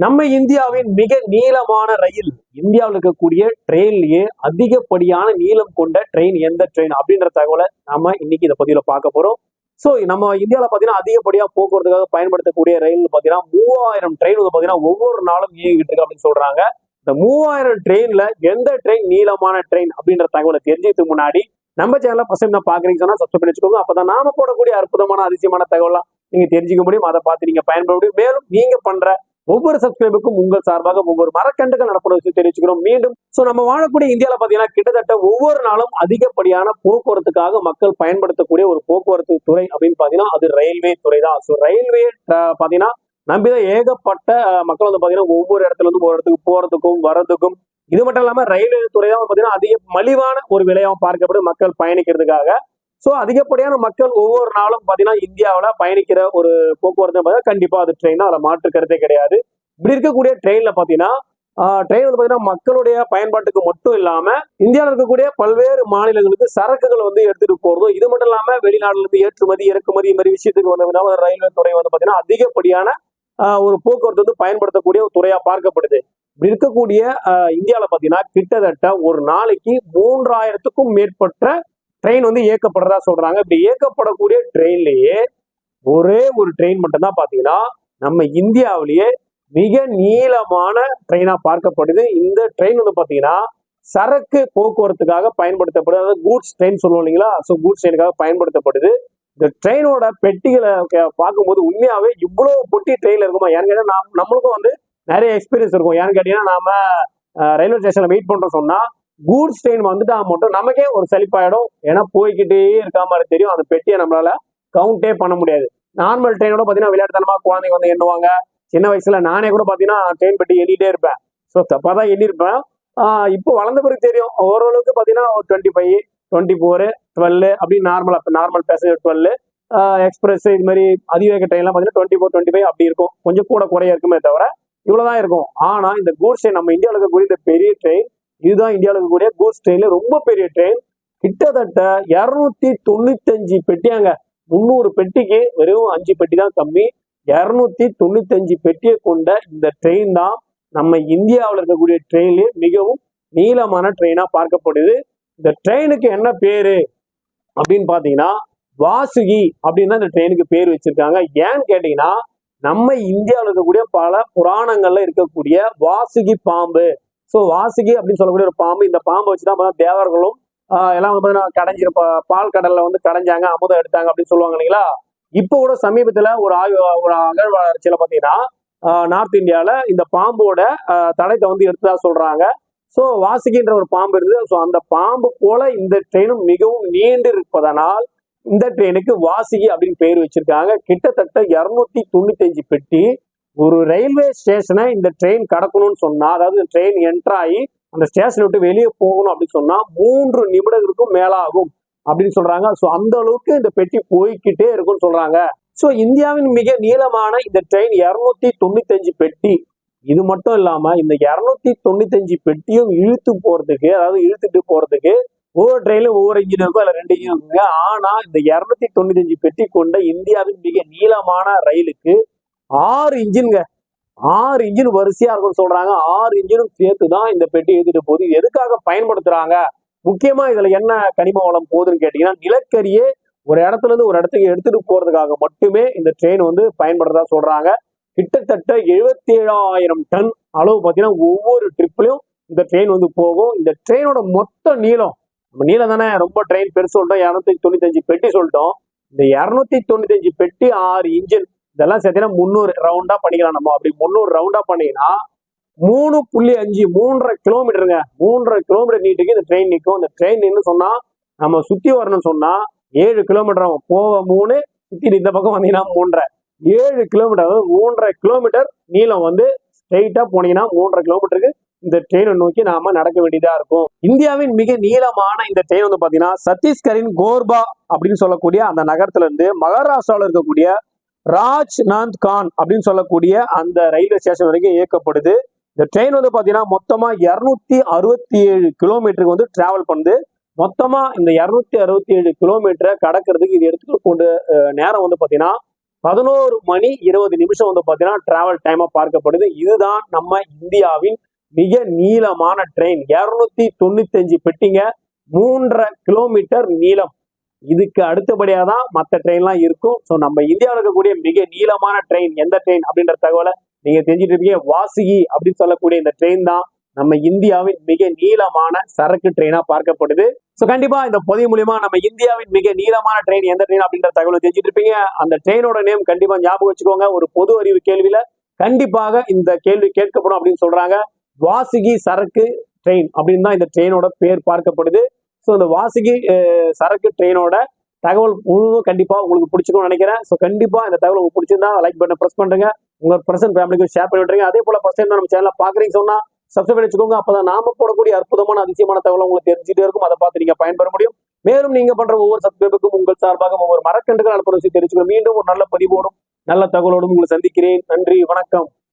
நம்ம இந்தியாவின் மிக நீளமான ரயில் இந்தியாவில் இருக்கக்கூடிய ட்ரெயின்லயே அதிகப்படியான நீளம் கொண்ட ட்ரெயின் எந்த ட்ரெயின் அப்படின்ற தகவலை நம்ம இன்னைக்கு இந்த பதிவில் பார்க்க போறோம். ஸோ நம்ம இந்தியாவில் பார்த்தீங்கன்னா அதிகப்படியாக போக்குவரத்துக்காக பயன்படுத்தக்கூடிய ரயில் பார்த்தீங்கன்னா மூவாயிரம் ட்ரெயின் வந்து பார்த்தீங்கன்னா ஒவ்வொரு நாளும் இயங்கிட்டு இருக்கு அப்படின்னு சொல்றாங்க. இந்த மூவாயிரம் ட்ரெயின்ல எந்த ட்ரெயின் நீளமான ட்ரெயின் அப்படின்ற தகவலை தெரிஞ்சதுக்கு முன்னாடி நம்ம சேனலை ஃபர்ஸ்ட் டைம் நான் பாக்குறீங்க சொன்னா சப்ஸ்கிரைப் பண்ணி வச்சுக்கோங்க. அப்பதான் நாம போடக்கூடிய அற்புதமான அதிசயமான தகவலாம் நீங்க தெரிஞ்சுக்க முடியும். அதை பார்த்து நீங்க பயன்பட முடியும். மேலும் நீங்க பண்ற ஒவ்வொரு சப்ஸ்கிரைபுக்கும் உங்கள் சார்பாக ஒவ்வொரு மரக்கண்டுகள் நடப்பட விஷயம் தெரிவிச்சுக்கிறோம். மீண்டும் சோ நம்ம வாழக்கூடிய இந்தியாவில் பாத்தீங்கன்னா கிட்டத்தட்ட ஒவ்வொரு நாளும் அதிகப்படியான போக்குவரத்துக்காக மக்கள் பயன்படுத்தக்கூடிய ஒரு போக்குவரத்து துறை அப்படின்னு பாத்தீங்கன்னா அது ரயில்வே துறை தான் ஸோ ரயில்வே பாத்தீங்கன்னா நம்பிதான் ஏகப்பட்ட மக்கள் வந்து பாத்தீங்கன்னா ஒவ்வொரு இடத்துல இருந்து ஒரு இடத்துக்கு போறதுக்கும் வர்றதுக்கும் இது மட்டும் இல்லாம ரயில்வே துறை தான் பாத்தீங்கன்னா அதிக மலிவான ஒரு விலையாகவும் பார்க்கப்படும் மக்கள் பயணிக்கிறதுக்காக ஸோ அதிகப்படியான மக்கள் ஒவ்வொரு நாளும் பார்த்தீங்கன்னா இந்தியாவில் பயணிக்கிற ஒரு போக்குவரத்து பார்த்தீங்கன்னா கண்டிப்பாக அது ட்ரெயின் தான். அதில் மாற்று கருத்தே கிடையாது. இப்படி இருக்கக்கூடிய ட்ரெயினில் பார்த்தீங்கன்னா ட்ரெயின் வந்து பார்த்தீங்கன்னா மக்களுடைய பயன்பாட்டுக்கு மட்டும் இல்லாமல் இந்தியாவில் இருக்கக்கூடிய பல்வேறு மாநிலங்களுக்கு சரக்குகள் வந்து எடுத்துட்டு போகிறதும் இது மட்டும் இல்லாமல் வெளிநாடுலேருந்து ஏற்றுமதி இறக்குமதி இந்த மாதிரி விஷயத்துக்கு வந்து ரயில்வே துறை வந்து பார்த்தீங்கன்னா அதிகப்படியான ஒரு போக்குவரத்து வந்து பயன்படுத்தக்கூடிய ஒரு துறையாக பார்க்கப்படுது. இப்படி இருக்கக்கூடிய இந்தியாவில் பார்த்தீங்கன்னா கிட்டத்தட்ட ஒரு நாளைக்கு மூன்றாயிரத்துக்கும் மேற்பட்ட ட்ரெயின் வந்து இயக்கப்படுறதா சொல்றாங்க. இப்படி இயக்கப்படக்கூடிய ட்ரெயின்லயே ஒரே ஒரு ட்ரெயின் மட்டும்தான் பாத்தீங்கன்னா நம்ம இந்தியாவிலேயே மிக நீளமான ட்ரெயினா பார்க்கப்படுது. இந்த ட்ரெயின் வந்து பாத்தீங்கன்னா சரக்கு போக்குவரத்துக்காக பயன்படுத்தப்படுது. அதாவது கூட்ஸ் ட்ரெயின் சொல்லுவோம் இல்லைங்களா? ஸோ கூட்ஸ் ட்ரெயினுக்காக பயன்படுத்தப்படுது. இந்த ட்ரெயினோட பெட்டிகளை பார்க்கும்போது உண்மையாவே இவ்வளவு பொட்டி ட்ரெயின்ல இருக்குமா? ஏன்னு கேட்டா நாம் நம்மளுக்கும் வந்து நிறைய எக்ஸ்பீரியன்ஸ் இருக்கும். ஏன்னு கேட்டீங்கன்னா நாம ரயில்வே ஸ்டேஷன்ல வெயிட் பண்றோம் சொன்னா கூட்ஸ் ட்ரெயின் வந்துட்டா மட்டும் நமக்கே ஒரு செழிப்பாயிடும் ஏன்னா போய்கிட்டே இருக்கா மாதிரி தெரியும். அந்த பெட்டியை நம்மளால கவுண்டே பண்ண முடியாது. நார்மல் ட்ரெயினோட பாத்தீங்கன்னா விளையாட்டுத்தனமா குழந்தைங்க வந்து எண்ணுவாங்க. சின்ன வயசுல நானே கூட பாத்தீங்கன்னா ட்ரெயின் பெட்டி எண்ணிட்டே இருப்பேன். ஸோ தப்பா தான் எண்ணிருப்பேன் இப்போ வளர்ந்த பிறகு தெரியும். ஓரளவுக்கு பாத்தீங்கன்னா twenty five twenty four twelve அப்படின்னு நார்மலா நார்மல் பேசஞ்சர் டுவெல் எக்ஸ்பிரஸ் இது மாதிரி அதிவேக ட்ரெயின்லாம் பார்த்தீங்கன்னா டுவெண்ட்டி ஃபோர் டுவெண்ட்டி ஃபைவ் அப்படி இருக்கும். கொஞ்சம் கூட குறைய இருக்குமே தவிர இவ்வளவுதான் இருக்கும். ஆனா இந்த கூட்ஸ் ட்ரெயின் நம்ம இந்தியாவில் இருக்கக்கூடிய இந்த பெரிய ட்ரெயின் இதுதான் இந்தியாவில் இருக்கக்கூடிய கூட்ஸ் ட்ரெயின்ல ரொம்ப பெரிய ட்ரெயின் கிட்டத்தட்ட இரநூத்தி தொண்ணூத்தஞ்சு பெட்டியாங்க. முந்நூறு பெட்டிக்கு வெறும் அஞ்சு பெட்டி தான் கம்மி. இரநூத்தி தொண்ணூத்தஞ்சு பெட்டியை கொண்ட இந்த ட்ரெயின் தான் நம்ம இந்தியாவில் இருக்கக்கூடிய ட்ரெயின்லயே மிகவும் நீளமான ட்ரெயினா பார்க்கப்படுது. இந்த ட்ரெயினுக்கு என்ன பேரு? அப்படின்னு பாத்தீங்கன்னா வாசுகி அப்படின்னு தான் இந்த ட்ரெயினுக்கு பேர் வச்சிருக்காங்க. ஏன்னு கேட்டீங்கன்னா நம்ம இந்தியாவில் இருக்கக்கூடிய பல புராணங்கள்ல இருக்கக்கூடிய வாசுகி பாம்பு ஸோ வாசுகி அப்படின்னு சொல்லக்கூடிய ஒரு பாம்பு இந்த பாம்பை வச்சுதான் பார்த்தா தேவர்களும் எல்லாம் வந்து பார்த்தீங்கன்னா கடைஞ்சிருப்ப பால் கடல்ல வந்து கடைஞ்சாங்க அமுதம் எடுத்தாங்க அப்படின்னு சொல்லுவாங்க இல்லைங்களா? இப்போ கூட சமீபத்துல ஒரு ஆய்வு ஒரு அகழ்வாராய்ச்சியில பாத்தீங்கன்னா நார்த் இந்தியால இந்த பாம்போட ஆஹ் வந்து எடுத்ததா சொல்றாங்க. ஸோ வாசுகின்ற ஒரு பாம்பு இருந்தது ஸோ அந்த பாம்பு போல இந்த ட்ரெயினும் மிகவும் நீண்டு இருப்பதனால் இந்த ட்ரெயினுக்கு வாசுகி அப்படின்னு பேர் வச்சிருக்காங்க. கிட்டத்தட்ட இருநூத்தி தொண்ணூத்தி அஞ்சு பெட்டி ஒரு ரயில்வே ஸ்டேஷனை இந்த ட்ரெயின் கடக்கணும்னு சொன்னா அதாவது ட்ரெயின் என்டர் ஆகி அந்த ஸ்டேஷனை விட்டு வெளியே போகணும் அப்படின்னு சொன்னா மூன்று நிமிடங்களுக்கும் மேலாகும் அப்படின்னு சொல்றாங்க. ஸோ அந்த அளவுக்கு இந்த பெட்டி போய்க்கிட்டே இருக்கும்னு சொல்றாங்க. ஸோ இந்தியாவின் மிக நீளமான இந்த ட்ரெயின் இரநூத்தி தொண்ணூத்தஞ்சு பெட்டி. இது மட்டும் இல்லாம இந்த இரநூத்தி தொண்ணூத்தஞ்சு பெட்டியும் இழுத்து போறதுக்கு அதாவது இழுத்துட்டு போறதுக்கு ஒவ்வொரு ட்ரெயினும் ஒவ்வொரு இன்ஜின் இருக்கும் அதில் ரெண்டு இன்ஜின் இருக்குங்க. ஆனா இந்த இரநூத்தி தொண்ணூத்தஞ்சு பெட்டி கொண்ட இந்தியாவின் மிக நீளமான ரயிலுக்கு ஆறு இன்ஜின்ங்க. ஆறு இன்ஜின் வரிசையா இருக்கும்னு சொல்றாங்க. ஆறு இன்ஜினும் சேர்த்து தான் இந்த பெட்டி எழுதிட்டு போகுது. எதுக்காக பயன்படுத்துறாங்க? முக்கியமா இதுல என்ன கனிம வளம் போகுதுன்னு கேட்டீங்கன்னா நிலக்கரியே ஒரு இடத்துல இருந்து ஒரு இடத்துக்கு எடுத்துட்டு போறதுக்காக மட்டுமே இந்த ட்ரெயின் வந்து பயன்படுறதா சொல்றாங்க. கிட்டத்தட்ட எழுபத்தி ஏழாயிரம் டன் அளவு பார்த்தீங்கன்னா ஒவ்வொரு ட்ரிப்லயும் இந்த ட்ரெயின் வந்து போகும். இந்த ட்ரெயினோட மொத்த நீளம் நம்ம நீளம் தானே ரொம்ப ட்ரெயின் பெருசு சொல்லிட்டோம். இரநூத்தி தொண்ணூத்தஞ்சு பெட்டி சொல்லிட்டோம். இந்த இரநூத்தி தொண்ணூத்தஞ்சு பெட்டி ஆறு இன்ஜின் இதெல்லாம் சேர்த்தீங்கன்னா முந்நூறு ரவுண்டா பண்ணிக்கலாம் நம்ம. அப்படி முந்நூறு ரவுண்டா பண்ணீங்கன்னா மூணு புள்ளி அஞ்சு மூன்றரை கிலோமீட்டருங்க மூன்றரை கிலோமீட்டர் நீட்டுக்கு இந்த ட்ரெயின் நிற்கும் இந்த ட்ரெயின் நின்று சொன்னா நம்ம சுத்தி வரணும்னு சொன்னா ஏழு கிலோமீட்டர் ஆகும். போக மூணு சுத்தி இந்த பக்கம் வந்தீங்கன்னா மூன்றரை. ஏழு கிலோமீட்டர் அதாவது மூன்றரை கிலோமீட்டர் நீளம் வந்து ஸ்ட்ரெயிட்டா போனீங்கன்னா மூன்றரை கிலோமீட்டருக்கு இந்த ட்ரெயினை நோக்கி நாம நடக்க வேண்டியதா இருக்கும். இந்தியாவின் மிக நீளமான இந்த ட்ரெயின் வந்து பாத்தீங்கன்னா சத்தீஸ்கரின் கோர்பா அப்படின்னு சொல்லக்கூடிய அந்த நகரத்துல இருந்து மகாராஷ்டிராவில் இருக்கக்கூடிய ராஜ்நாந்த் கான் அப்படின்னு சொல்லக்கூடிய அந்த ரயில்வே ஸ்டேஷன் வரைக்கும் இயக்கப்படுது. இந்த ட்ரெயின் வந்து பார்த்தீங்கன்னா மொத்தமாக இரநூத்தி அறுபத்தி ஏழு கிலோமீட்டருக்கு வந்து டிராவல் பண்ணுது. மொத்தமாக இந்த இரநூத்தி அறுபத்தி ஏழு கிலோமீட்டரை கடக்கிறதுக்கு இது எடுத்துட்டு கொண்டு நேரம் வந்து பார்த்தீங்கன்னா பதினோரு மணி இருபது நிமிஷம் வந்து பார்த்தீங்கன்னா டிராவல் டைமாக பார்க்கப்படுது. இதுதான் நம்ம இந்தியாவின் மிக நீளமான ட்ரெயின் இரநூத்தி தொண்ணூத்தஞ்சு பெட்டிங்க மூன்றரை கிலோமீட்டர் நீளம். இதுக்கு அடுத்தபடியாக தான் மற்ற ட்ரெயின்லாம் இருக்கும். ஸோ நம்ம இந்தியாவில் இருக்கக்கூடிய மிக நீளமான ட்ரெயின் எந்த ட்ரெயின் அப்படின்ற தகவலை நீங்கள் தெரிஞ்சுட்டு இருக்கீங்க. வாசுகி அப்படின்னு சொல்லக்கூடிய இந்த ட்ரெயின் தான் நம்ம இந்தியாவின் மிக நீளமான சரக்கு ட்ரெயினா பார்க்கப்படுது. ஸோ கண்டிப்பா இந்த பதிவு மூலியமா நம்ம இந்தியாவின் மிக நீளமான ட்ரெயின் எந்த ட்ரெயின் அப்படின்ற தகவலை தெரிஞ்சுட்டு இருப்பீங்க. அந்த ட்ரெயினோட நேம் கண்டிப்பா ஞாபகம் வச்சுக்கோங்க. ஒரு பொது அறிவு கேள்வியில கண்டிப்பாக இந்த கேள்வி கேட்கப்படும் அப்படின்னு சொல்றாங்க. வாசுகி சரக்கு ட்ரெயின் அப்படின்னு தான் இந்த ட்ரெயினோட பேர் பார்க்கப்படுது. ஸோ இந்த வாசுகி சரக்கு ட்ரெயினோட தகவல் முழுவதும் கண்டிப்பா உங்களுக்கு பிடிச்சிக்கும்னு நினைக்கிறேன். ஸோ கண்டிப்பாக இந்த தகவல் உங்களுக்கு பிடிச்சிருந்தா லைக் பட்டன் ப்ரெஸ் பண்ணுங்க உங்க பிரசன்ட் ஃபேமிலிக்கு ஷேர் பண்ணி விட்டுருங்க. அதே போல ஃபர்ஸ்ட் டைம் நம்ம சேனலை பார்க்குறீங்க சொன்னா சப்ஸ்கிரைப் பண்ணி வச்சுக்கோங்க. அப்பதான் நாம போடக்கூடிய அற்புதமான அதிசயமான தகவல் உங்களுக்கு தெரிஞ்சுட்டே இருக்கும். அதை பார்த்து நீங்க பயன்பெற முடியும். மேலும் நீங்க பண்ற ஒவ்வொரு சப்ஸ்கிரைபுக்கும் உங்கள் சார்பாக ஒவ்வொரு மரக்கண்டுகள் அனுப்புற விஷயம் தெரிஞ்சுக்கணும். மீண்டும் ஒரு நல்ல பதிவோடும் நல்ல தகவலோடும் உங்களை சந்திக்கிறேன். நன்றி வணக்கம்.